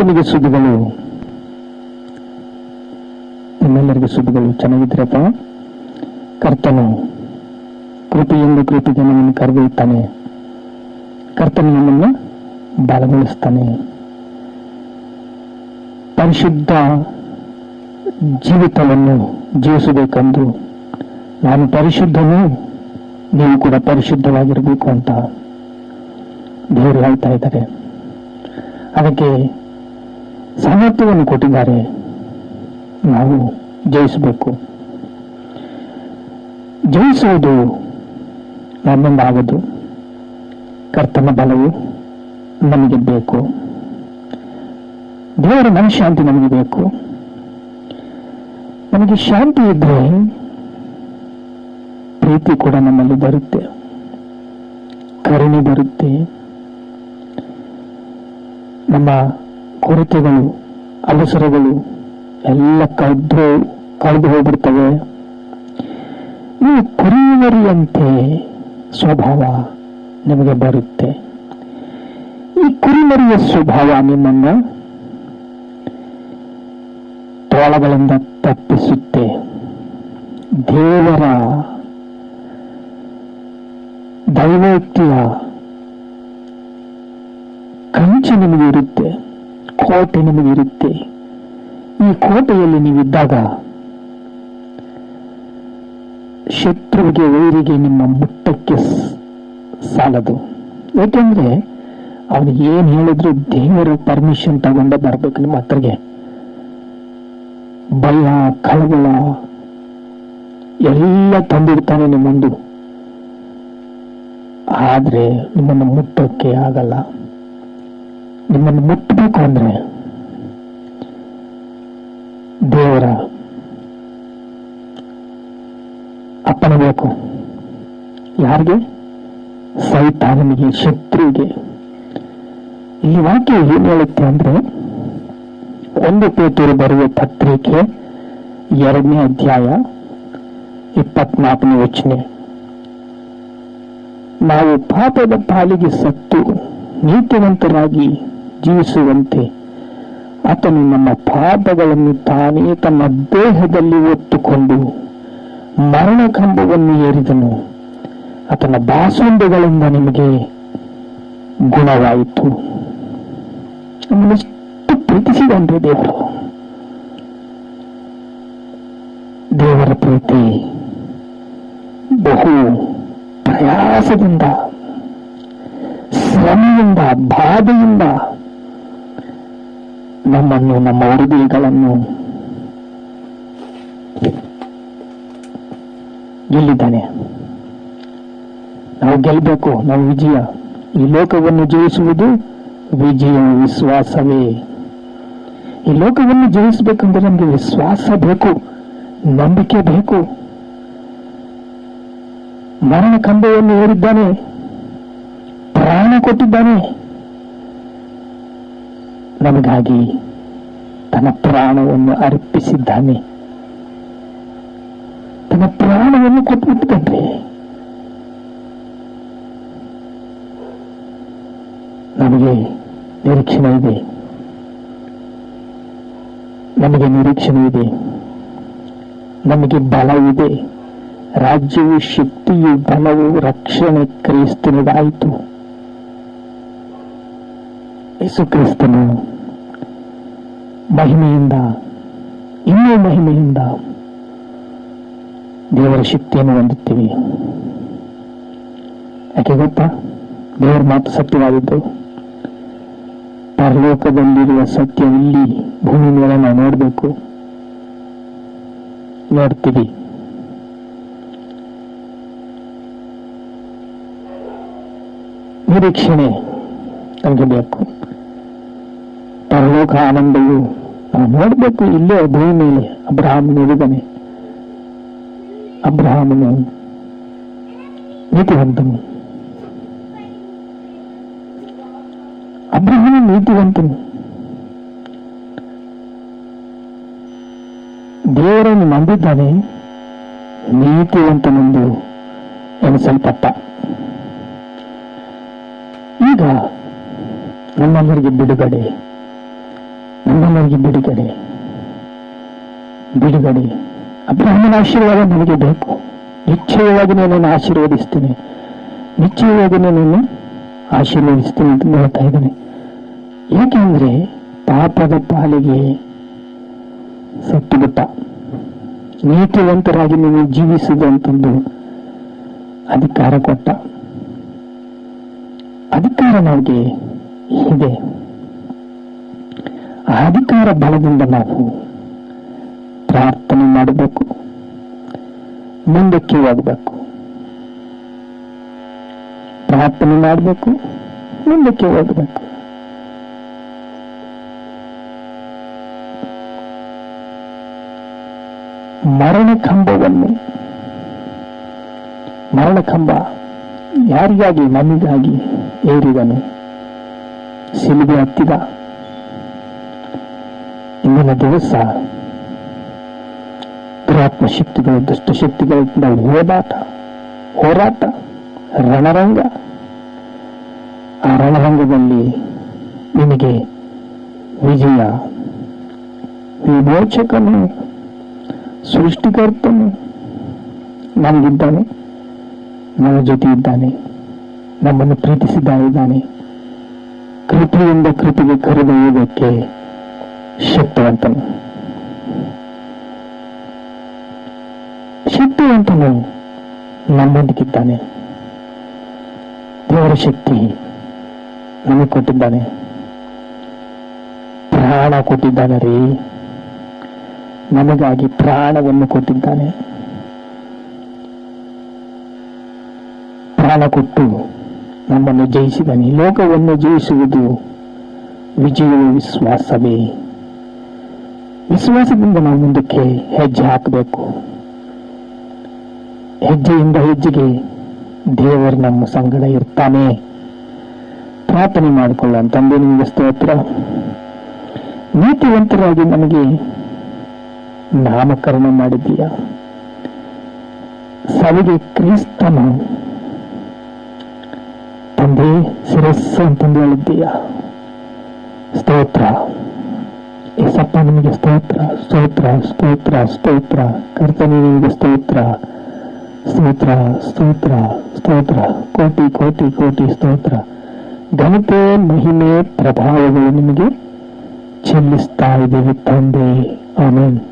ಕರ್ತನಿಗೆ ಸುದ್ದಿಗಳು. ನಿಮ್ಮೆಲ್ಲರಿಗೆ ಸುದ್ದಿಗಳು ಚೆನ್ನಾಗಿದ್ರಪ್ಪ? ಕರ್ತನು ಕೃಪೆಯಿಂದ ಕೃಪೆಗೆ ನಮ್ಮನ್ನು ಕರೆದೊಯ್ತಾನೆ ಕರ್ತನು ನಮ್ಮನ್ನು ಬಲಗೊಳಿಸ್ತಾನೆ. ಪರಿಶುದ್ಧ ಜೀವಿತವನ್ನು ಜೀವಿಸಬೇಕೆಂದು ನಾನು ಪರಿಶುದ್ಧನು ನೀವು ಕೂಡ ಪರಿಶುದ್ಧವಾಗಿರಬೇಕು ಅಂತ ದೇವರು ಹೇಳ್ತಾ ಇದ್ದಾರೆ. ಅದಕ್ಕೆ ಸಾಮರ್ಥ್ಯವನ್ನು ಕೊಟ್ಟಿದ್ದಾರೆ. ನಾವು ಜಯಿಸಬೇಕು. ಜಯಿಸುವುದು ನಮ್ಮಿಂದ ಆಗದು ಕರ್ತನ ಬಲವು ನಮಗೆ ಬೇಕು. ದೇವರ ಮನಃಶಾಂತಿ ನಮಗೆ ಬೇಕು. ನಮಗೆ ಶಾಂತಿ ಇದ್ದರೆ ಪ್ರೀತಿ ಕೂಡ ನಮ್ಮಲ್ಲಿ ಬರುತ್ತೆ. ಕರುಣೆ ಬರುತ್ತೆ. ನಮ್ಮ ಕೊರತೆಗಳು ಅವಸರಗಳು ಎಲ್ಲ ಕಳೆದು ಕಳೆದು ಹೋಗ್ಬಿಡ್ತವೆ. ನೀವು ಕುರಿಮರಿಯಂತೆ ಸ್ವಭಾವ ನಿಮಗೆ ಬರುತ್ತೆ. ಈ ಕುರಿಮರಿಯ ಸ್ವಭಾವ ನಿಮ್ಮನ್ನ ತೋಳಗಳಿಂದ ತಪ್ಪಿಸುತ್ತೆ. ದೇವರ ದೈವೋಕ್ತಿಯ ಕಂಚು ನಿಮಗೆ ಇರುತ್ತೆ. ಕೋಟೆ ನಿಮಗೆ ಇರುತ್ತೆ ಈ ಕೋಟೆಯಲ್ಲಿ ನೀವಿದ್ದಾಗ ಶತ್ರುವಿಗೆ ವೈರಿಗೆ ನಿಮ್ಮ ಮುಟ್ಟಕ್ಕೆ ಸಾಲದು. ಯಾಕೆಂದ್ರೆ ಅವನು ಏನ್ ಹೇಳಿದ್ರು ದೇವರ ಪರ್ಮಿಷನ್ ತಗೊಂಡ ಬರ್ಬೇಕು ನಿಮ್ಮ ಹತ್ರಗೆ. ಭಯ, ಕಳವಳ ಎಲ್ಲ ತಂದಿರ್ತಾನೆ ನಿಮ್ಮ ಆದರೆ ಆದ್ರೆ ನಿಮ್ಮನ್ನು ಮುಟ್ಟಕ್ಕೆ ಆಗಲ್ಲ. ನಿಮ್ಮನ್ನು ಮುಟ್ಟಬೇಕು ಅಂದ್ರೆ ದೇವರ ಅಪ್ಪನ ಬೇಕು. ಯಾರಿಗೆ? ಸೈತಾನನಿಗೆ, ಶತ್ರುವಿಗೆ. ಇಲ್ಲಿ ವಾಕ್ಯ ಏನು ಹೇಳುತ್ತೆ ಅಂದ್ರೆ, ಒಂದು ಪೇತೂರು ಬರುವ ಪತ್ರಿಕೆ ಎರಡನೇ ಅಧ್ಯಾಯ ಇಪ್ಪತ್ನಾಲ್ಕನೇ ವಚನೆ. ನಾವು ಪಾಪದ ಪಾಲಿಗೆ ಸತ್ತು, ನೀತಿವಂತರಾಗಿ ಜೀವಿಸುವಂತೆ. ಆತನು ನಮ್ಮ ಪಾಪಗಳನ್ನು ತಾನೇ ತನ್ನ ದೇಹದಲ್ಲಿ ಒತ್ತುಕೊಂಡು ಮರಣ ಕಂಬವನ್ನು ಏರಿದನು. ಆತನ ಬಾಸುಂಡೆಗಳಿಂದ ನಿಮಗೆ ಗುಣವಾಯಿತು. ನಮ್ಮನ್ನೆಷ್ಟು ಪ್ರೀತಿಸಿದಂತೆ ದೇವರು. ದೇವರ ಪ್ರೀತಿ ಬಹು ಪ್ರಯಾಸದಿಂದ, ಶ್ರಮದಿಂದ, ಬಾಧೆಯಿಂದ ನಮ್ಮನ್ನು, ನಮ್ಮ ಹೃದಯಗಳನ್ನು ಗೆಲ್ಲಿದ್ದಾನೆ. ನಾವು ಗೆಲ್ಲಬೇಕು, ನಾವು ವಿಜಯ. ಈ ಲೋಕವನ್ನು ಜಯಿಸುವುದು ವಿಜಯ ವಿಶ್ವಾಸವೇ. ಈ ಲೋಕವನ್ನು ಜಯಿಸಬೇಕಂದ್ರೆ ನಮಗೆ ವಿಶ್ವಾಸ ಬೇಕು, ನಂಬಿಕೆ ಬೇಕು. ಮರಣ ಕಂಬವನ್ನು ಏರಿದ್ದಾನೆ ಪ್ರಾಣ ಕೊಟ್ಟಿದ್ದಾನೆ. ನಮಗಾಗಿ ತನ್ನ ಪ್ರಾಣವನ್ನು ಅರ್ಪಿಸಿದ್ದಾನೆ. ತನ್ನ ಪ್ರಾಣವನ್ನು ಕೊಟ್ಬಿಟ್ಟಿದ್ದಾನೆ ನಮಗೆ ನಿರೀಕ್ಷಣೆ ಇದೆ. ನಮಗೆ ನಿರೀಕ್ಷಣೆ ಇದೆ. ನಮಗೆ ಬಲ ಇದೆ. ರಾಜ್ಯವು ಶಕ್ತಿಯು ಬಲವು ರಕ್ಷಣೆ ಕ್ರೈಸ್ತನದಾಯಿತು ಯೇಸು ಕ್ರಿಸ್ತನು ಮಹಿಮೆಯಿಂದ, ಇನ್ನೂ ಮಹಿಮೆಯಿಂದ ದೇವರ ಶಕ್ತಿಯನ್ನು ಹೊಂದುತ್ತೀವಿ. ಯಾಕೆ ಗೊತ್ತಾ? ದೇವರ ಮಾತು ಸತ್ಯವಾಗಿದ್ದು ಪರಲೋಕದಲ್ಲಿರುವ ಸತ್ಯ ಇಲ್ಲಿ ಭೂಮಿ ಮೇಲೆ ನಾವು ನೋಡಬೇಕು. ನೋಡ್ತೀವಿ. ನಿರೀಕ್ಷಣೆ ನಮಗೆ ಬೇಕು. ಪರಲೋಕ ಆನಂದವು ನೋಡಬೇಕು ಇಲ್ಲೇ ಭೂಮಿ ಮೇಲೆ ಅಬ್ರಹಾಮ್ ನೋಡಿದ್ದಾನೆ ಅಬ್ರಹಾಮನು ನೀತಿವಂತನು ಅಬ್ರಹಾಮ ನೀತಿವಂತನು ದೇವರನ್ನು ನಂಬಿದ್ದಾನೆ ನೀತಿವಂತನೆಂದು ಎನಿಸಲ್ಪಟ್ಟ ಈಗ ನಮ್ಮೆಲ್ಲರಿಗೆ ಬಿಡುಗಡೆ ನಮ್ಮವರಿಗೆ ಬಿಡುಗಡೆ. ಬಿಡುಗಡೆ. ಅಬ್ರಹ್ಮನ ಆಶೀರ್ವಾದ ನನಗೆ ಬೇಕು. ನಿಶ್ಚಯವಾಗಿ ನಾನು ಆಶೀರ್ವದಿಸ್ತೇನೆ. ನಿಶ್ಚಯವಾಗಿ ನಾನು ಆಶೀರ್ವದಿಸ್ತೇನೆ ಅಂತ ಹೇಳ್ತಾ ಇದ್ದೇನೆ. ಏಕೆಂದ್ರೆ ಪಾಪದ ಪಾಲಿಗೆ ಸತ್ತುಬಿಟ್ಟ. ನೀತಿವಂತರಾಗಿ ನೀನು ಜೀವಿಸುವಂತಂದು ಅಧಿಕಾರ ಕೊಟ್ಟ. ಅಧಿಕಾರ ನಮಗೆ ಇದೆ. ಅಧಿಕಾರ ಬಲದಿಂದ ನಾವು ಪ್ರಾರ್ಥನೆ ಮಾಡಬೇಕು. ಮುಂದಕ್ಕೆ ಹೋಗಬೇಕು. ಪ್ರಾರ್ಥನೆ ಮಾಡಬೇಕು, ಮುಂದಕ್ಕೆ ಹೋಗಬೇಕು. ಮರಣ ಕಂಬವನ್ನು ಮರಣ ಕಂಬ ಯಾರಿಗಾಗಿ ನಮಗಾಗಿ ಏರಿದನು? ಸಿಲುಬೆ ಹತ್ತಿದ ಇಂದಿನ ದಿವಸ ದುರಾತ್ಮ ಶಕ್ತಿಗಳು ದುಷ್ಟಶಕ್ತಿಗಳಿಂದ ಹೋರಾಟ ಹೋರಾಟ, ರಣರಂಗ. ಆ ರಣರಂಗದಲ್ಲಿ ನಿನಗೆ ವಿಜಯ, ವಿಮೋಚಕನು, ಸೃಷ್ಟಿಕರ್ತನು ನಮಗಿದ್ದಾನೆ ನಮ್ಮ ಜೊತೆ ಇದ್ದಾನೆ, ನಮ್ಮನ್ನು ಪ್ರೀತಿಸಿದ್ದಾನೆ ಕೃಪೆಯಿಂದ ಕೃಪೆಗೆ ಕರೆದೊಯ್ಯುವುದಕ್ಕೆ ಶಕ್ತಿವಂತನು. ಶಕ್ತಿವಂತನು ನಮ್ಮೊಂದಿಗಿದ್ದಾನೆ. ದೇವರ ಶಕ್ತಿ ನಮಗೆ ಕೊಟ್ಟಿದ್ದಾನೆ. ಪ್ರಾಣ ಕೊಟ್ಟಿದ್ದಾನೆ ರೀ. ನಮಗಾಗಿ ಪ್ರಾಣವನ್ನು ಕೊಟ್ಟಿದ್ದಾನೆ. ಪ್ರಾಣ ಕೊಟ್ಟು ನಮ್ಮನ್ನು ಜಯಿಸಿದ್ದಾನೆ. ಲೋಕವನ್ನು ಜಯಿಸುವುದು ವಿಜಯ ವಿಶ್ವಾಸವೇ. ವಿಶ್ವಾಸದಿಂದ ನಾವು ಮುಂದಕ್ಕೆ ಹೆಜ್ಜೆ ಹಾಕಬೇಕು. ಹೆಜ್ಜೆಯಿಂದ ಹೆಜ್ಜೆಗೆ ದೇವರು ನಮ್ಮ ಸಂಗಡ ಇರ್ತಾನೆ. ಪ್ರಾರ್ಥನೆ ಮಾಡಿಕೊಳ್ಳ ತಂದೆ, ನಿಮಗೆ ಸ್ತೋತ್ರ. ನೀತಿವಂತರಾಗಿ ನನಗೆ ನಾಮಕರಣ ಮಾಡಿದ್ದೀಯ? ಸವಿಗೆ ಕ್ರಿಸ್ತನು. ತಂದೆ, ಶಿರಸ್ಸು ಅಂತಂದು ಹೇಳಿದ್ದೀಯ? ಸ್ತೋತ್ರ. ಏಸಪ್ಪ ನಿಮಗೆ ಸ್ತೋತ್ರ ಸ್ತೋತ್ರ ಸ್ತೋತ್ರ ಸ್ತೋತ್ರ. ಕರ್ತನೆ ನಿಮಗೆ ಸ್ತೋತ್ರ ಸ್ತೋತ್ರ ಸ್ತೋತ್ರ ಸ್ತೋತ್ರ. ಕೋಟಿ ಕೋಟಿ ಕೋಟಿ ಸ್ತೋತ್ರ. ಘನತೆ, ಮಹಿಮೆ, ಪ್ರಭಾವಗಳು ನಿಮಗೆ ಚೆಲ್ಲಿಸ್ತಾ ಇದ್ದೀವಿ ತಂದೆ. ಆಮೇಲೆ